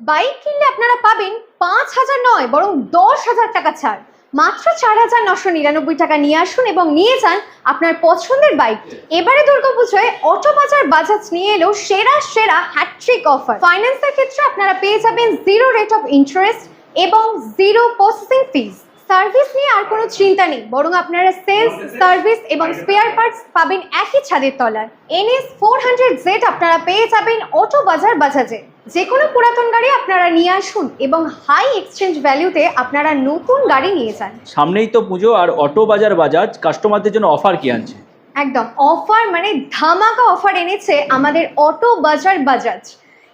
Bike কিনলে আপনারা পাবেন পাঁচ হাজার নয়, বরং দশ হাজার টাকা ছাড়। মাত্র চার হাজার নশো নিরানব্বই টাকা নিয়ে আসুন এবং নিয়ে যান আপনার পছন্দের বাইক। এবারে দুর্গাপুজোয় অটো বাজার বাজাজ নিয়ে এলো সেরা সেরা হ্যাট্রিক অফার ফাইন্যান্সের ক্ষেত্রে আপনারা পেয়ে যাবেন জিরো রেট অফ ইন্টারেস্ট এবং জিরো প্রসেসিং ফিস সার্ভিস নিয়ে আর কোনো চিন্তা নেই, বরং আপনারা সেলস সার্ভিস এবং স্পেয়ার পার্টস পাবেন একই ছাদের তলায়। এনএস ফোর হান্ড্রেড জেড আপনারা পেয়ে যাবেন অটো বাজার বাজাজে। যে কোনো পুরাতন গাড়ি আপনারা নিয়ে আসুন এবং হাই এক্সচেঞ্জ ভ্যালুতে আপনারা নতুন গাড়ি নিয়ে যান। সামনেই তো পুজো আর অটো বাজার বাজাজ কাস্টমারদের জন্য অফার কি আনছে? একদম। অফার মানে ধামাকা অফার এনেছে আমাদের অটো বাজার বাজাজ।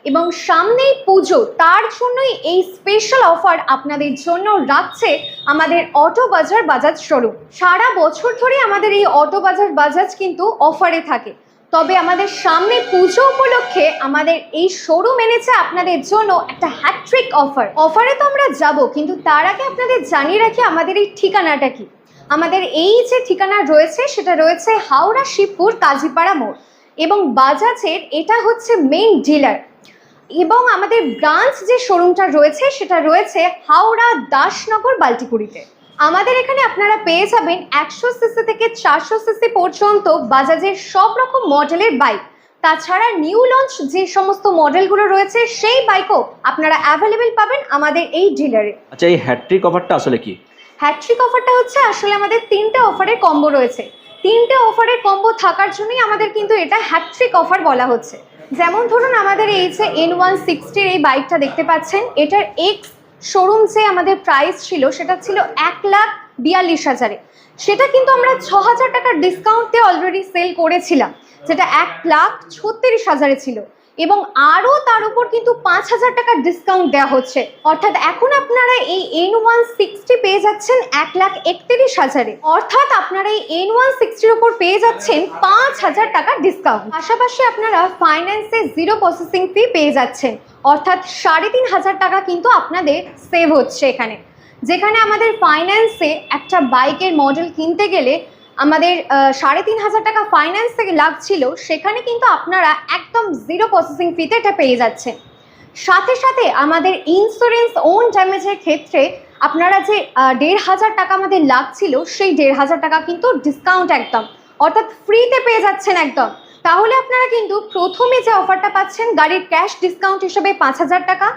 এবং সামনেই পুজো তার জন্যই এই স্পেশাল অফার আপনাদের জন্য রাখছে আমাদের অটো বাজার বাজাজ শোরুম সারা বছর ধরে আমাদের এই অটো বাজার বাজাজ কিন্তু অফারে থাকে। তবে আমাদের সামনে পুজো উপলক্ষে আমাদের এই শোরুম এনেছে আপনাদের জন্য একটা হ্যাট্রিক অফার অফারে তো আমরা যাব, কিন্তু তার আগে আপনাদের জানিয়ে রাখি আমাদের এই ঠিকানাটা কি। আমাদের এই যে ঠিকানা রয়েছে, সেটা রয়েছে হাওড়া শিবপুর কাজীপাড়া মোড় এবং বাজাজের এটা হচ্ছে মেইন ডিলার এবং আমাদের ব্রাঞ্চ যে শোরুমটা রয়েছে, সেটা রয়েছে হাওড়া দাসনগর বাল্টিকুড়িতে। আমাদের এখানে আপনারা পেয়ে যাবেন একশো সিসি থেকে চারশো সিসি পর্যন্ত বাজাজের সব রকম মডেলের বাইক। তাছাড়া নিউ লঞ্চ যে সমস্ত মডেলগুলো রয়েছে সেই বাইকও আপনারা অ্যাভেলেবেল পাবেন আমাদের এই ডিলারে। আচ্ছা এই হ্যাট্রিক অফারটা আসলে কি? হ্যাট্রিক অফারটা হচ্ছে আসলে আমাদের তিনটে অফারের কম্বো রয়েছে। তিনটে অফারের কম্বো থাকার জন্যই আমাদের কিন্তু এটা হ্যাট্রিক অফার বলা হচ্ছে। যেমন ধরুন আমাদের এই যে এন ওয়ান সিক্সটির এই বাইকটা দেখতে পাচ্ছেন এটার এক্স শোরুম যে আমাদের প্রাইস ছিল, সেটা ছিল এক লাখ বিয়াল্লিশ হাজারে। সেটা কিন্তু আমরা ছ হাজার টাকার ডিসকাউন্টে অলরেডি সেল করেছিলাম, যেটা এক লাখ ছত্রিশ হাজারে ছিল। এবং আরও তার উপর কিন্তু পাঁচ হাজার টাকার ডিসকাউন্ট দেওয়া হচ্ছে। অর্থাৎ এখন আপনারা এই এন ওয়ান সিক্সটি পেয়ে যাচ্ছেন এক লাখ একত্রিশ হাজারে। অর্থাৎ আপনারা এই এন ওয়ান সিক্সটির উপর পেয়ে যাচ্ছেন পাঁচ হাজার টাকার ডিসকাউন্ট পাশাপাশি আপনারা ফাইন্যান্সে জিরো প্রসেসিং ফি পেয়ে যাচ্ছেন। অর্থাৎ সাড়ে তিন হাজার টাকা কিন্তু আপনাদের সেভ হচ্ছে এখানে। যেখানে আমাদের ফাইন্যান্সে একটা বাইকের মডেল কিনতে গেলে আমাদের সাড়ে তিন হাজার টাকা ফাইন্যান্স থেকে লাগছিল সেখানে কিন্তু আপনারা একদম জিরো প্রসেসিং ফিতে এটা পেয়ে যাচ্ছেন। সাথে সাথে আমাদের ইন্স্যুরেন্স ওন ড্যামেজের ক্ষেত্রে আপনারা যে দেড় হাজার টাকা আমাদের লাগছিল সেই দেড় হাজার টাকা কিন্তু ডিসকাউন্ট একদম। অর্থাৎ ফ্রিতে পেয়ে যাচ্ছেন একদম। তাহলে আপনারা কিন্তু প্রথমে যে অফারটা পাচ্ছেন, গাড়ির ক্যাশ ডিসকাউন্ট হিসেবে পাঁচ হাজার টাকা,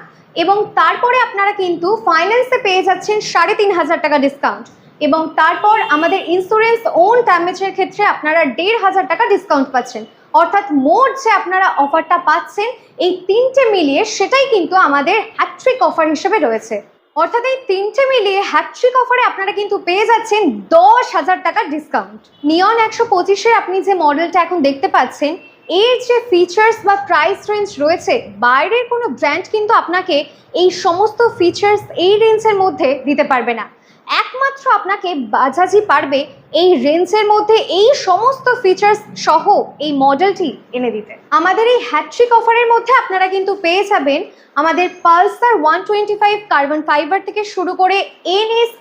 এবং তারপরে আপনারা কিন্তু ফাইন্যান্সে পেয়ে যাচ্ছেন সাড়ে তিন হাজার টাকা ডিসকাউন্ট এবং তারপর আমাদের ইন্স্যুরেন্স ওন ড্যামেজের ক্ষেত্রে আপনারা দেড় হাজার টাকা ডিসকাউন্ট পাচ্ছেন। অর্থাৎ মোট যে আপনারা অফারটা পাচ্ছেন, এই তিনটে মিলিয়ে সেটাই কিন্তু আমাদের হ্যাট্রিক অফার হিসেবে রয়েছে। অর্থাৎ এই তিনটে মিলিয়ে হ্যাট্রিক অফারে আপনারা কিন্তু পেয়ে যাচ্ছেন দশ হাজার টাকার ডিসকাউন্ট নিয়ন একশো পঁচিশের আপনি যে মডেলটা এখন দেখতে পাচ্ছেন এর যে ফিচার্স বা প্রাইস রেঞ্জ রয়েছে, বাইরের কোনো ব্র্যান্ড কিন্তু আপনাকে এই সমস্ত ফিচার্স এই রেঞ্জের মধ্যে দিতে পারবে না। একমাত্র আপনাকে বাজাজি পারবে এই রেঞ্জের মধ্যে এই সমস্ত ফিচার্স সহ এই মডেলটি এনে দিতে। আমাদের এই হ্যাট্রিক অফারের মধ্যে আপনারা কিন্তু পেয়ে যাবেন আমাদের Pulsar one twenty five carbon fibre থেকে শুরু করে এনএস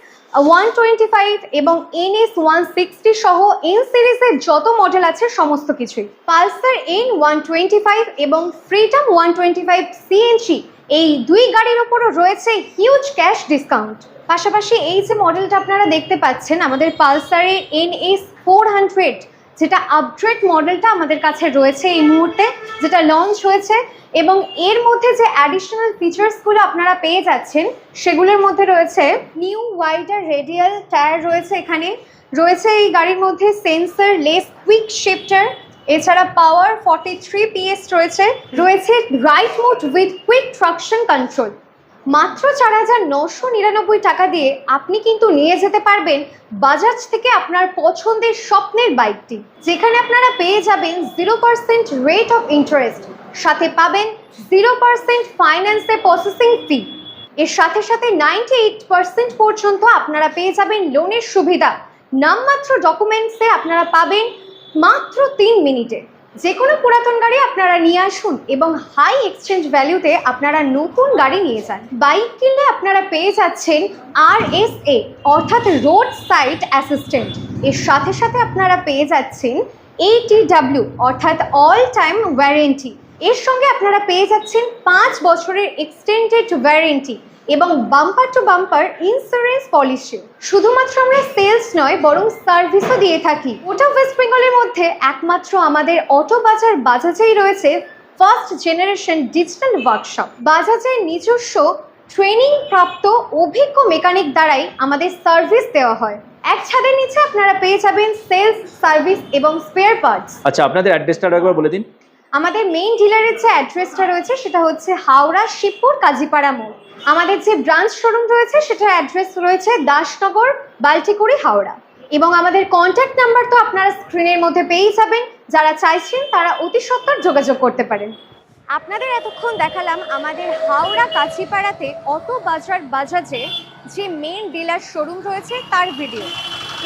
ওয়ান টোয়েন্টি ফাইভ এবং এনএস ওয়ান সিক্সটি সহ এন সিরিজের যত মডেল আছে, সমস্ত কিছুই। Pulsar N one twenty five এবং Freedom one twenty five CNG এই দুই গাড়ির ওপরও রয়েছে হিউজ ক্যাশ ডিসকাউন্ট পাশাপাশি এই যে মডেলটা আপনারা দেখতে পাচ্ছেন, আমাদের পালসারে এন এস ফোর হান্ড্রেড যেটা আপগ্রেড মডেলটা আমাদের কাছে রয়েছে এই মুহূর্তে, যেটা লঞ্চ হয়েছে এবং এর মধ্যে যে অ্যাডিশনাল ফিচার্সগুলো আপনারা পেয়ে যাচ্ছেন, সেগুলোর মধ্যে রয়েছে নিউ ওয়াইডার রেডিয়াল টায়ার রয়েছে এখানে। রয়েছে এই গাড়ির মধ্যে সেন্সর লেস কুইক শিফটার এছাড়া পাওয়ার ফর্টি থ্রি পিএস রয়েছে। রয়েছে ride mode with quick traction control মাত্র চার হাজার নশো নিরানব্বই টাকা দিয়ে আপনি কিন্তু নিয়ে যেতে পারবেন বাজাজ থেকে আপনার পছন্দের স্বপ্নের বাইকটি, যেখানে আপনারা পেয়ে যাবেন zero percent rate of interest, সাথে পাবেন জিরো পার্সেন্ট ফাইন্যান্সে প্রসেসিং ফি। এর সাথে সাথে নাইনটি এইট পার্সেন্ট পর্যন্ত আপনারা পেয়ে যাবেন লোনের সুবিধা। নামমাত্র ডকুমেন্টসে আপনারা পাবেন মাত্র তিন মিনিটে। যে কোনো পুরাতন গাড়ি আপনারা নিয়ে আসুন এবং হাই এক্সচেঞ্জ ভ্যালুতে আপনারা নতুন গাড়ি নিয়ে যান। বাইক কিনলে আপনারা পেয়ে যাচ্ছেন আর এস এ অর্থাৎ রোড সাইড অ্যাসিস্ট্যান্ট এর সাথে সাথে আপনারা পেয়ে যাচ্ছেন এইটিডাব্লিউ অর্থাৎ অল টাইম ওয়ারেন্টি এর সঙ্গে আপনারা পেয়ে যাচ্ছেন পাঁচ বছরের এক্সটেন্ডেড ওয়ারেন্টি এবং bumper to bumper insurance policy শুধুমাত্র আমরা সেলস নয়, বরং সার্ভিসও দিয়ে থাকি। ওটা ওয়েস্ট বেঙ্গলের মধ্যে একমাত্র আমাদের অটো বাজার বাজাজেই রয়েছে ফার্স্ট জেনারেশন ডিজিটাল ওয়ার্কশপ বাজাজের নিজস্ব ট্রেনিং প্রাপ্ত অভিজ্ঞ মেকানিক দ্বারাই আমাদের সার্ভিস দেওয়া হয়। এক ছাদের নিচে আপনারা পেয়ে যাবেন সেলস সার্ভিস এবং স্পেয়ার পার্টস আচ্ছা আপনাদের অ্যাড্রেসটা একবার বলে দিন। আমাদের মেইন ডিলারের যে অ্যাড্রেসটা রয়েছে, সেটা হচ্ছে হাওড়া শিবপুর কাজীপাড়া মোড়। আমাদের যে ব্রাঞ্চ শোরুম রয়েছে, সেটার অ্যাড্রেস রয়েছে দাসনগর, বাল্টিকুড়ি, হাওড়া। এবং আমাদের কন্ট্যাক্ট নাম্বার তো আপনারা স্ক্রিনের মধ্যে পেয়েই যাবেন। যারা চাইছেন, তারা অতি সত্বর যোগাযোগ করতে পারেন। আপনাদের এতক্ষণ দেখালাম আমাদের হাওড়া কাছিপাড়াতে অটো বাজার বাজাজে যে মেন ডিলার শোরুম রয়েছে, তার ভিডিও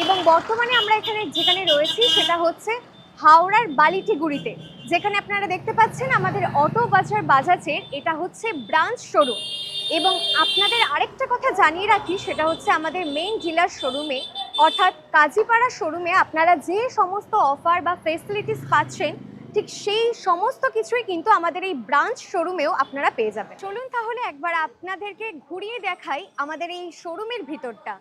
এবং বর্তমানে আমরা এখানে যেখানে রয়েছি, সেটা হচ্ছে হাওড়ার বালিটিগুড়িতে। যেখানে আপনারা দেখতে পাচ্ছেন আমাদের অটো বাজার বাজাজের এটা হচ্ছে ব্রাঞ্চ শোরুম। এবং আপনাদের আরেকটা কথা জানিয়ে রাখি, সেটা হচ্ছে আমাদের মেইন ডিলার শোরুমে অর্থাৎ কাজীপাড়া শোরুমে আপনারা যে সমস্ত অফার বা ফেসিলিটিস পাচ্ছেন, ঠিক সেই সমস্ত কিছুই কিন্তু আমাদের এই ব্রাঞ্চ শোরুমেও আপনারা পেয়ে যাবেন। চলুন তাহলে একবার আপনাদেরকে ঘুরিয়ে দেখাই আমাদের এই শোরুমের ভিতরটা।